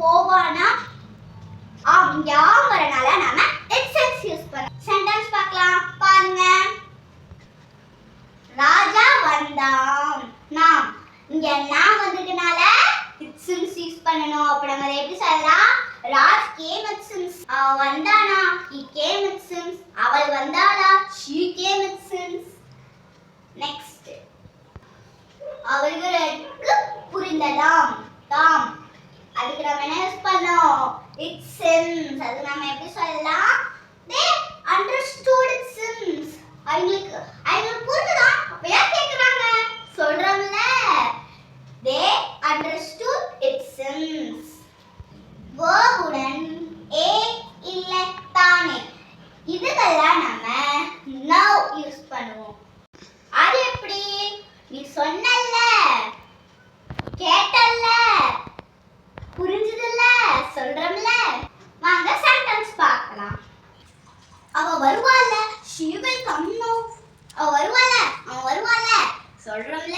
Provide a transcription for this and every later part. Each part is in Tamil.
வருவானா போவானா? அப்படியா வரனால நாம இட் சின்ஸ் யூஸ் பண்ணலாம். சென்டென்ஸ் பார்க்கலாம். பாருங்க. ராஜா வந்தான். நாம் இங்க நான் வந்ததுனால இட் யூஸ் பண்ணணும். அப்ப நம்ம எப்படி சொல்லலாம்? ராஜ் கேம் இட் சின்ஸ் அவ வந்தானா? ஹி கேம் it அவள் வந்தாளா? She came it since next அவர்களுக்கு புரிந்ததா தாம் அதுக்கு நம்ம என்ன யூஸ் பண்ணோம் இட் சின்ஸ் அது நம்ம எப்படி சொல்லலாம் தே அண்டர்ஸ்டூட் இட் சின்ஸ் அவங்களுக்கு அவங்களுக்கு புரிஞ்சுதா அப்ப ஏன் கேக்குறாங்க சொல்றோம்ல தே அண்டர்ஸ்டூட் இட் சின்ஸ் வேர்புடன் ஏ இல்ல தானே இதுக்கெல்லாம் நம்ம நவ் யூஸ் பண்ணுவோம் அது எப்படி நீ சொன்னல்ல கேட்டல்ல புரிஞ்சதுல்ல சொல்றோம்ல வாங்க சென்டென்ஸ் பார்க்கலாம் அவ வருவாள்ல she will come no அவ வருவாள அவன் வருவாள சொல்றோம்ல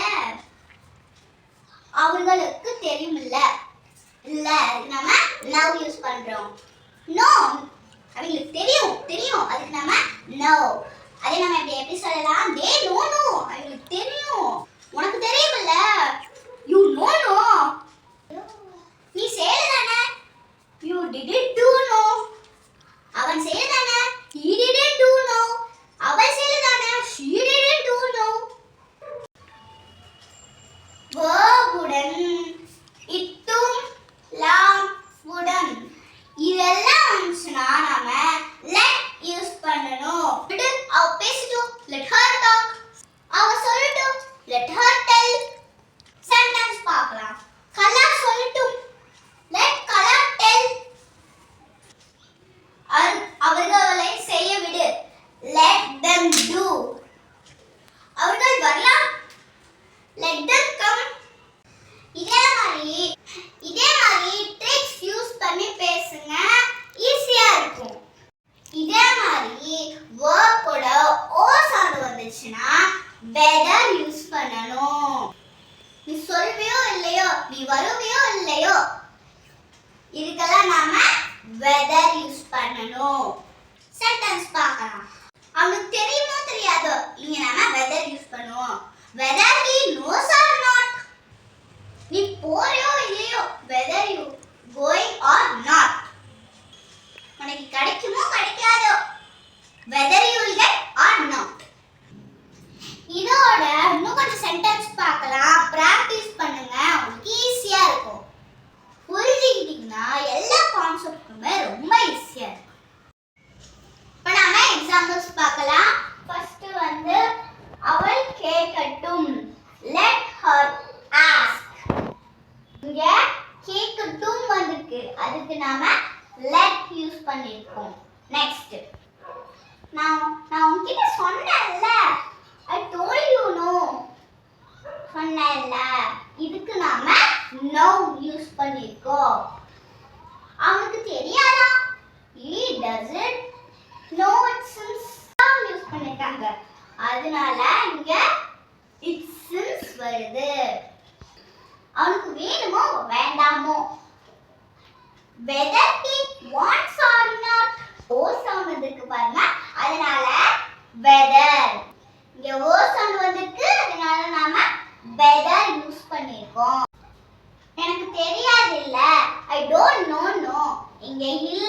அவர்களுக்கு தெரியுமில்ல இல்ல அதுக்கு நம்ம லவ் யூஸ் பண்றோம். நோ அவங்களுக்கு தெரியும் தெரியும். அதுக்கு நம்ம நோ அதே நம்ம எப்படி எப்படி சொல்லலாம்? They know know whether use பண்ணணும். நீ சொல்வியோ இல்லையோ நீ வருவியோ இல்லையோ இதுக்கெல்லாம் நாம வெதர் யூஸ் பண்ணணும். சென்டென்ஸ் பார்க்கலாம் அவனுக்கு தெரியுமோ தெரியாதோ இங்க நாம வெதர் யூஸ் பண்ணுவோம். Whether he knows or not நீ போறியோ இல்லையோ whether you going or not உனக்கு கிடைக்குமோ கிடைக்காதோ வெதர் அதுக்கு நாம லெட் யூஸ் பண்ணிருக்கோம். நெக்ஸ்ட் நான் நான் உங்ககிட்ட சொன்னேன்ல. ஐ டோல் யூ நோ சொன்னேன்ல. இதுக்கு நாம நோ யூஸ் பண்ணிருக்கோம். அவனுக்கு தெரியாதா? He doesn't know it since use பண்ணிருக்காங்க. அதனால வந்திருக்கு பாருங்க. அதனால வெதர் இங்க ஓ சவுண்ட் வந்திருக்கு. அதனால நாம வெதர் யூஸ் பண்ணிருக்கோம். எனக்கு தெரியாது இல்ல ஐ டோன்ட் நோ நோ இங்க இல்ல.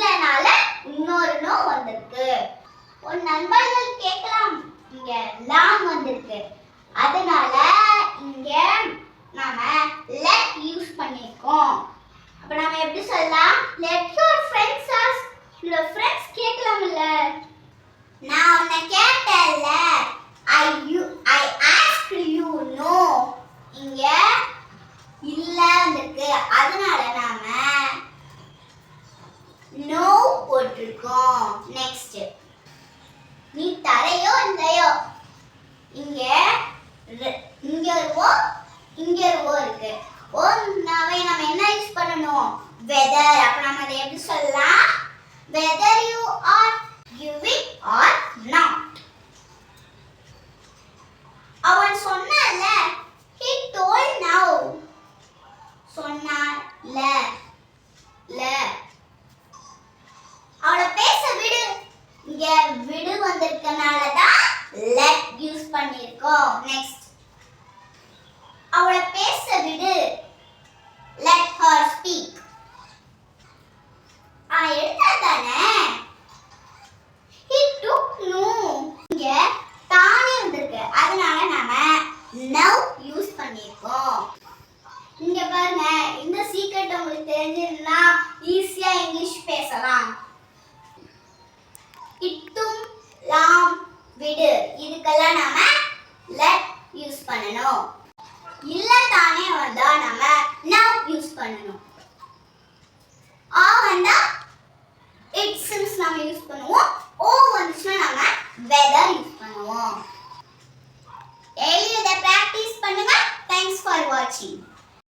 whether you are giving or not. our அவன் left. he told now சொன்னால இதுக்கெல்லாம் நாம லெட் யூஸ் பண்ணணும். இல்லை தானே வந்தால் நம்ம நவ் யூஸ் பண்ணணும்.